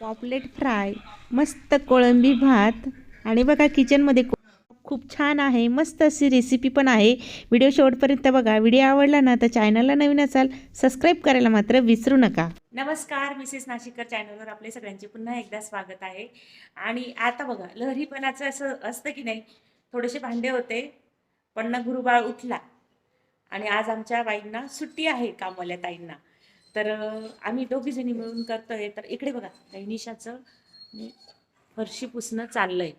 Paplet fry मस्त कोळंबी भात आणि बघा किचनमध्ये खूप- छान आहे मस्त अशी रेसिपी पण आहे. व्हिडिओ शेवटपर्यंत बघा. व्हिडिओ आवडला ना तर चॅनलला नवीन असाल सबस्क्राईब करायला मात्र विसरू नका. नमस्कार मिसेस नाशिककर चॅनलवर आपले सगळ्यांचे पुन्हा एकदा स्वागत आहे. आणि आता बघा लहरीपणाचं असं असतं की नाही थोडेसे भांडे होते पण ना गुरुबाळ उठला. आणि आज आमच्या बाईंना सुट्टी आहे कामवाल्या ताईंना. तर आम्ही दोघीजणी मिळून मिळून करतोय. तर इकडे बघा नैनिशाचं फरशी पुसणं चाललंय.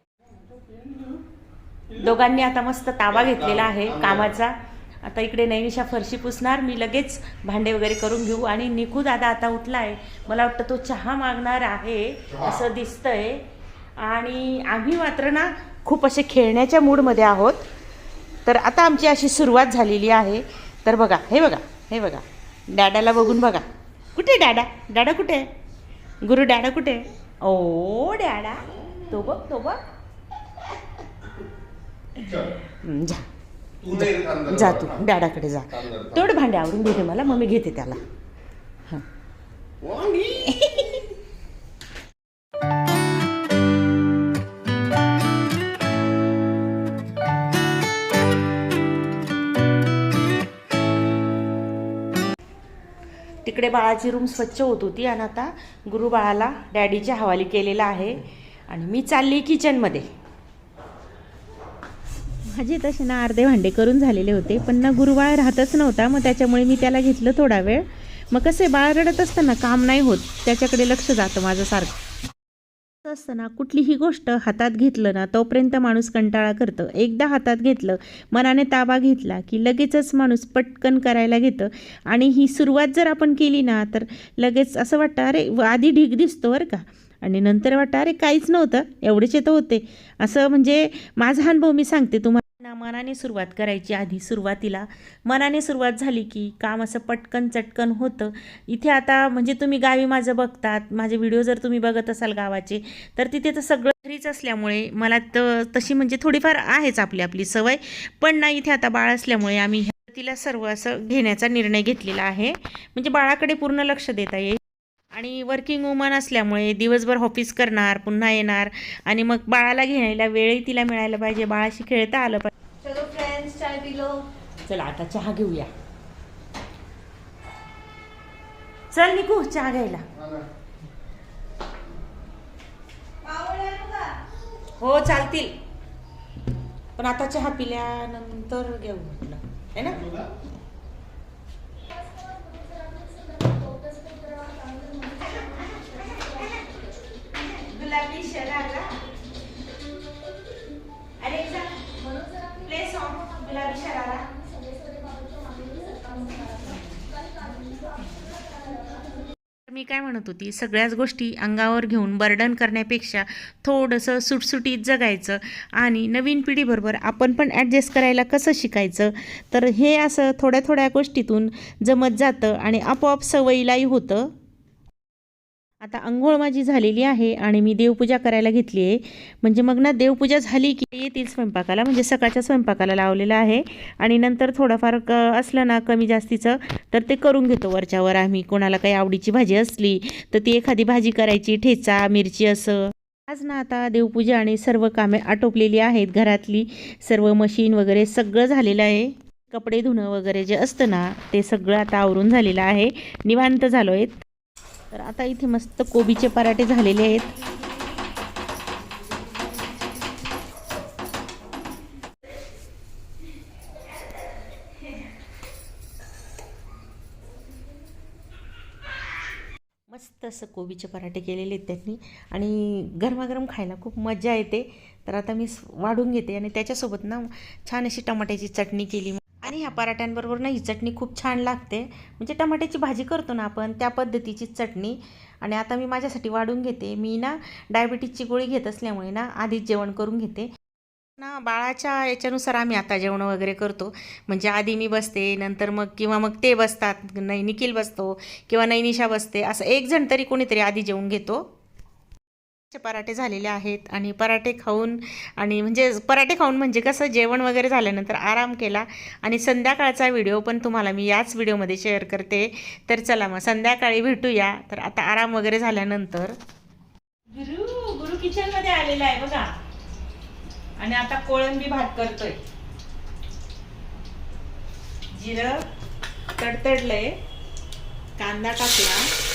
दोघांनी आता मस्त ताबा घेतलेला आहे कामाचा. आता इकडे नैनिशा फरशी पुसणार. मी लगेच भांडे वगैरे करून घेऊ. आणि निकू दादा आता उठला आहे मला वाटतं तो चहा मागणार आहे असं दिसतंय. आणि आम्ही मात्र ना खूप असे खेळण्याच्या मूडमध्ये आहोत. तर आता आमची अशी सुरुवात झालेली आहे. तर बघा हे बघा हे बघा. डॅडाला बघून बघा. कुठे डॅडा डॅडा कुठे गुरु डॅडा कुठे? ओ डॅडा तो बघ तो बघ. जा. जा. तू डॅडाकडे जा. तेवढे भांडे आवरून घेते मला मग मी घेते त्याला. हं. इकडे बाळाची रूम स्वच्छ होत होती आणि आता गुरु बाळाला डॅडीच्या हवाली केलेला आहे. आणि मी चालली किचनमध्ये माझे तसे ना अर्धे भांडे करून झालेले होते पण ना गुरुबाळ राहतच नव्हता मग त्याच्यामुळे मी त्याला घेतलं थोडा वेळ. मग कसं बाळ रडत असताना काम नाही होत त्याच्याकडे लक्ष जातं माझं सारखं असताना असतं ना कुठलीही गोष्ट हातात घेतलं ना तोपर्यंत माणूस कंटाळा करतं. एकदा हातात घेतलं मनाने ताबा घेतला की लगेचच माणूस पटकन करायला घेतं. आणि ही सुरुवात जर आपण केली ना तर लगेच असं वाटतं अरे आधी ढीग दिसतो बरं का. आणि नंतर वाटतं अरे काहीच नव्हतं एवढेचे तर होते. असं म्हणजे माझा अनुभव मी सांगते तुम्हाला. ना मनाने सुरुवात करायची. आधी सुरुवातीला मनाने सुरुवात झाली की काम असं पटकन चटकन होतं. इथे आता म्हणजे तुम्ही गावी माझं बघतात माझे व्हिडिओ जर तुम्ही बघत असाल गावाचे तर तिथे तर सगळं घरीच असल्यामुळे मला तर तशी म्हणजे थोडीफार आहेच आपली आपली सवय. पण ना इथे आता बाळ असल्यामुळे आम्ही तिला सर्व असं घेण्याचा निर्णय घेतलेला आहे. म्हणजे बाळाकडे पूर्ण लक्ष देता येईल. आणि वर्किंग वुमन असल्यामुळे दिवसभर ऑफिस करणार पुन्हा येणार आणि मग बाळाला घ्यायला वेळही तिला मिळायला पाहिजे. बाळाशी खेळता आलं पाहिजे. चलो फ्रेंड्स चाय पी लो. चला आता चहा घेऊया. चल निकू चहा घ्यायला. हो चालतील. पण आता चहा पिल्यानंतर घेऊ म्हटलं. है ना? काय म्हणत होती? सगळ्याच गोष्टी अंगावर घेऊन बर्डन करण्यापेक्षा थोडंसं सुटसुटीत जगायचं आणि नवीन पिढीबरोबर आपण पण ॲडजस्ट करायला कसं शिकायचं? तर हे असं थोड्या थोड्या गोष्टीतून जमत जातं आणि आपोआप सवयीलाही होतं. आता अंघोळ माझी झालेली आहे आणि मी देवपूजा करायला घेतली आहे. म्हणजे मग ना देवपूजा झाली की येतील स्वयंपाकाला म्हणजे सकाळच्या स्वयंपाकाला लावलेलं आहे. आणि नंतर थोडंफार क असलं ना कमी जास्तीचं तर ते करून घेतो वरच्यावर आम्ही. कोणाला काही आवडीची भाजी असली तर ती एखादी भाजी करायची ठेचा मिरची असं. आज ना आता देवपूजा आणि सर्व कामे आटोपलेली आहेत घरातली. सर्व मशीन वगैरे सगळं झालेलं आहे. कपडे धुणं वगैरे जे असतं ना ते सगळं आता आवरून झालेलं आहे. निवांत झालो आहेत तर आता इथे मस्त कोबीचे पराठे झालेले आहेत. मस्त असं कोबीचे पराठे केलेले आहेत त्यांनी. आणि गरमागरम खायला खूप मजा येते. तर आता मी वाढून घेते आणि त्याच्यासोबत ना छान अशी टमाट्याची चटणी केली. आणि ह्या पराठ्यांबरोबर ना ही चटणी खूप छान लागते. म्हणजे टमाट्याची भाजी करतो ना आपण त्या पद्धतीची चटणी. आणि आता मी माझ्यासाठी वाढून घेते. मी ना डायबिटीजची गोळी घेत असल्यामुळे ना आधीच जेवण करून घेते. ना बाळाच्या याच्यानुसार आम्ही आता जेवण वगैरे करतो. म्हणजे आधी मी बसते नंतर मग किंवा मग ते बसतात. नाही निखिल बसतो किंवा नैनिशा बसते. असं एक जण तरी कोणीतरी आधी जेवून घेतो. पराठे झालेले आहेत आणि पराठे खाऊन आणि म्हणजे पराठे खाऊन म्हणजे कसं जेवण वगैरे झाल्यानंतर आराम केला. आणि संध्याकाळचा व्हिडिओ पण तुम्हाला मी याच व्हिडिओमध्ये शेअर करते. तर चला मग संध्याकाळी भेटूया. तर आता आराम वगैरे झाल्यानंतर गुरु गुरु किचनमध्ये आलेला आहे बघा. आणि आता कोळंबी भात करतोय. जिरं तडतडलंय. कांदा टाकला.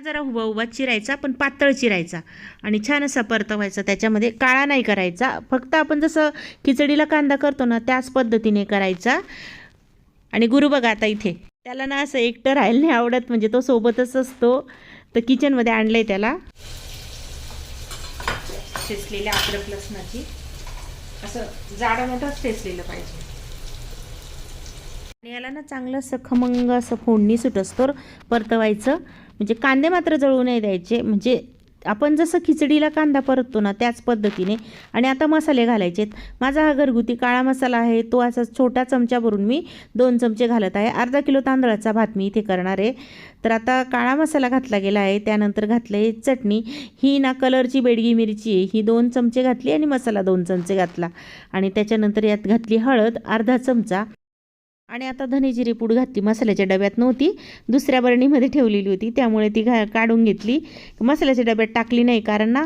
जरा उभा हुवा चिरायचा पण पातळ चिरायचा. आणि छान असा परतवायचा. त्याच्यामध्ये काळा नाही करायचा. फक्त आपण जसं खिचडीला कांदा करतो ना त्याच पद्धतीने करायचा. आणि गुरु बघा आता इथे. त्याला ना असं एकटं राहायला नाही आवडत म्हणजे तो सोबतच असतो. तर किचनमध्ये आणलं आहे त्याला. ठेचलेल्या अद्रक लसणाची. असं जाडं मोठंच ठेचलेलं पाहिजे. आणि याला ना चांगलं असं खमंग असं फोडणी सुटस्तोर परतवायचं. म्हणजे कांदे मात्र जळू नाही द्यायचे. म्हणजे आपण जसं खिचडीला कांदा परततो ना त्याच पद्धतीने. आणि आता मसाले घालायचे माझा हा घरगुती काळा मसाला आहे. तो असा छोटा चमचा भरून मी दोन चमचे घालत आहे. अर्धा किलो तांदळाचा भात मी इथे करणार आहे. तर आता काळा मसाला घातला गेला आहे. त्यानंतर घातलं आहे चटणी. ही ना कलरची बेडगी मिरची आहे. ही दोन चमचे घातली आणि मसाला दोन चमचे घातला. आणि त्याच्यानंतर यात घातली हळद. अर्धा चमचा. आणि आता धनेजिरी पूड घातली. मसाल्याच्या डब्यात नव्हती. दुसऱ्या बरणीमध्ये ठेवलेली होती. त्यामुळे ती घा काढून घेतली. मसाल्याच्या डब्यात टाकली नाही. कारण ना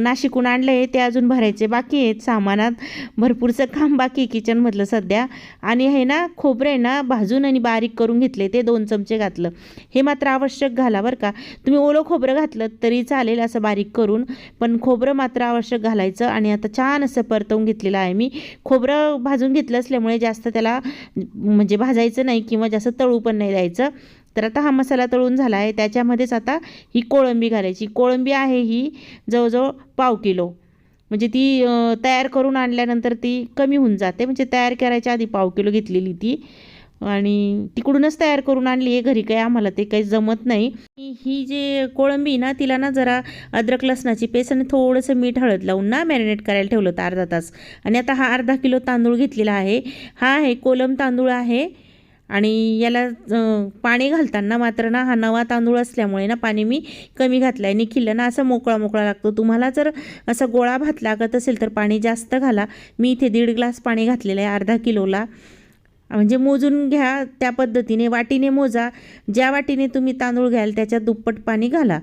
नाशिकून आणलं आहे ते अजून भरायचे बाकी आहेत. सामानात भरपूरचं काम बाकी आहे किचनमधलं सध्या. आणि हे ना खोबरं आहे ना भाजून आणि बारीक करून घेतले. ते दोन चमचे घातलं. हे मात्र आवश्यक घाला बरं का. तुम्ही ओलं खोबरं घातलं तरी चालेल असं बारीक करून. पण खोबरं मात्र आवश्यक घालायचं. आणि आता छान असं परतवून घेतलेलं आहे मी. खोबरं भाजून घेतलं असल्यामुळे जास्त त्याला म्हणजे भाजायचं नाही किंवा जास्त तळू पण नाही द्यायचं. तर आता हा मसाला तळून झाला आहे. त्याच्यामध्येच आता ही कोळंबी घालायची. कोळंबी आहे ही जवळजवळ पाव किलो. म्हणजे ती तयार करून आणल्यानंतर ती कमी होऊन जाते. म्हणजे तयार करायच्या आधी पाव किलो घेतलेली ती. आणि तिकडूनच तयार करून आणली आहे घरी काही आम्हाला ते काही जमत नाही. ही- जे कोळंबी ना तिला ना जरा अद्रक लसणाची पेस्ट आणि थोडंसं मीठ हळद लावून ना मॅरिनेट करायला ठेवलं होतं अर्धा तास. आणि आता हा अर्धा किलो तांदूळ घेतलेला आहे. हा आहे कोलम तांदूळ आहे. आणि याला पाणी घालताना मात्र ना हा नवा तांदूळ असल्यामुळे ना पाणी मी कमी घातलं आहे निखिल्लं ना असं मोकळा मोकळा लागतो. तुम्हाला जर असा गोळा भात लागत असेल तर पाणी जास्त घाला. मी इथे दीड ग्लास पाणी घातलेलं आहे अर्धा किलोला. म्हणजे मोजून घ्या त्या पद्धतीने वाटीने मोजा. ज्या वाटीने तुम्ही तांदूळ घ्याल त्याच्यात दुप्पट पाणी घाला.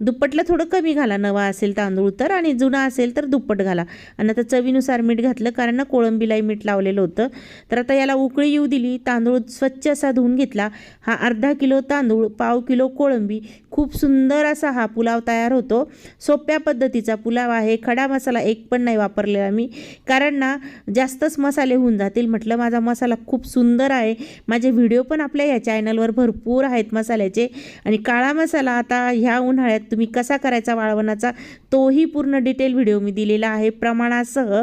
दुप्पटला थोडं कमी घाला. नवा असेल तांदूळ तर आणि जुना असेल तर दुप्पट घाला. आणि आता चवीनुसार मीठ घातलं कारण ना कोळंबीलाही मीठ लावलेलं होतं. तर आता याला उकळी येऊ दिली. तांदूळ स्वच्छ असा धुवून घेतला. हा अर्धा किलो तांदूळ पाव किलो कोळंबी. खूप सुंदर असा हा पुलाव तयार होतो. सोप्या पद्धतीचा पुलाव आहे. खडा मसाला एक पण नाही वापरलेला मी. कारण ना जास्तच मसाले होऊन जातील. म्हटलं माझा मसाला खूप सुंदर आहे. माझे व्हिडिओ पण आपल्या या चॅनलवर भरपूर आहेत मसाल्याचे. आणि काळा मसाला आता ह्या उन्हाळ्यात तुम्ही कसा करायचा वाळवणाचा तोही पूर्ण डिटेल व्हिडिओ मी दिलेला आहे. प्रमाणासह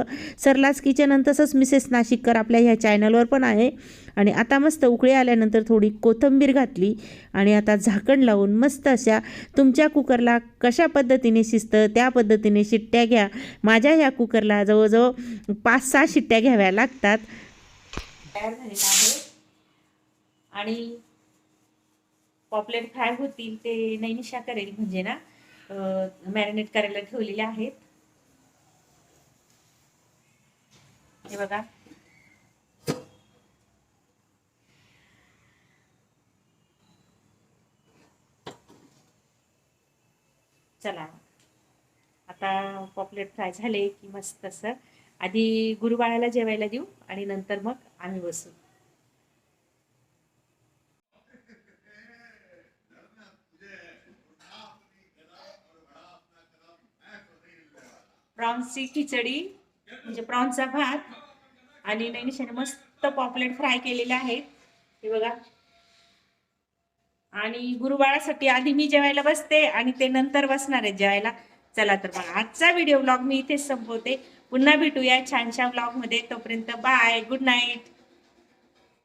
सरलास किचन आणि तसंच मिसेस नाशिककर आपल्या ह्या चॅनलवर पण आहे. आणि आता मस्त उकळी आल्यानंतर थोडी कोथिंबीर घातली आणि आता झाकण लावून मस्त अशा तुमच्या कुकरला कशा पद्धतीने शिजतं त्या पद्धतीने शिट्ट्या घ्या. माझ्या ह्या कुकरला जवळजवळ पाच सहा शिट्ट्या घ्याव्या लागतात. तयार झालेला आहे आणि पॉपलेट फ्राय होतील ते नैनिशा करेल म्हणजे ना मॅरिनेट करायला ठेवलेले आहेत. हे बघा. चला. आता पॉपलेट फ्राय झाले की मस्त असं. आधी गुरुबाळाला जेवायला देऊ आणि नंतर मग आम्ही बसू. प्रॉन्सची खिचडी म्हणजे प्रॉन्सचा भात आणि नैनिशाने मस्त पॉपलेट फ्राय केलेले आहेत. हे बघा. आणि गुरुबाळासाठी आधी मी जेवायला बसते आणि ते नंतर बसणार आहेत जेवायला. चला तर मग आजचा व्हिडिओ ब्लॉग मी इथेच संपवते. पुन्हा भेटूया छानशा ब्लॉगमध्ये तोपर्यंत बाय गुड नाईट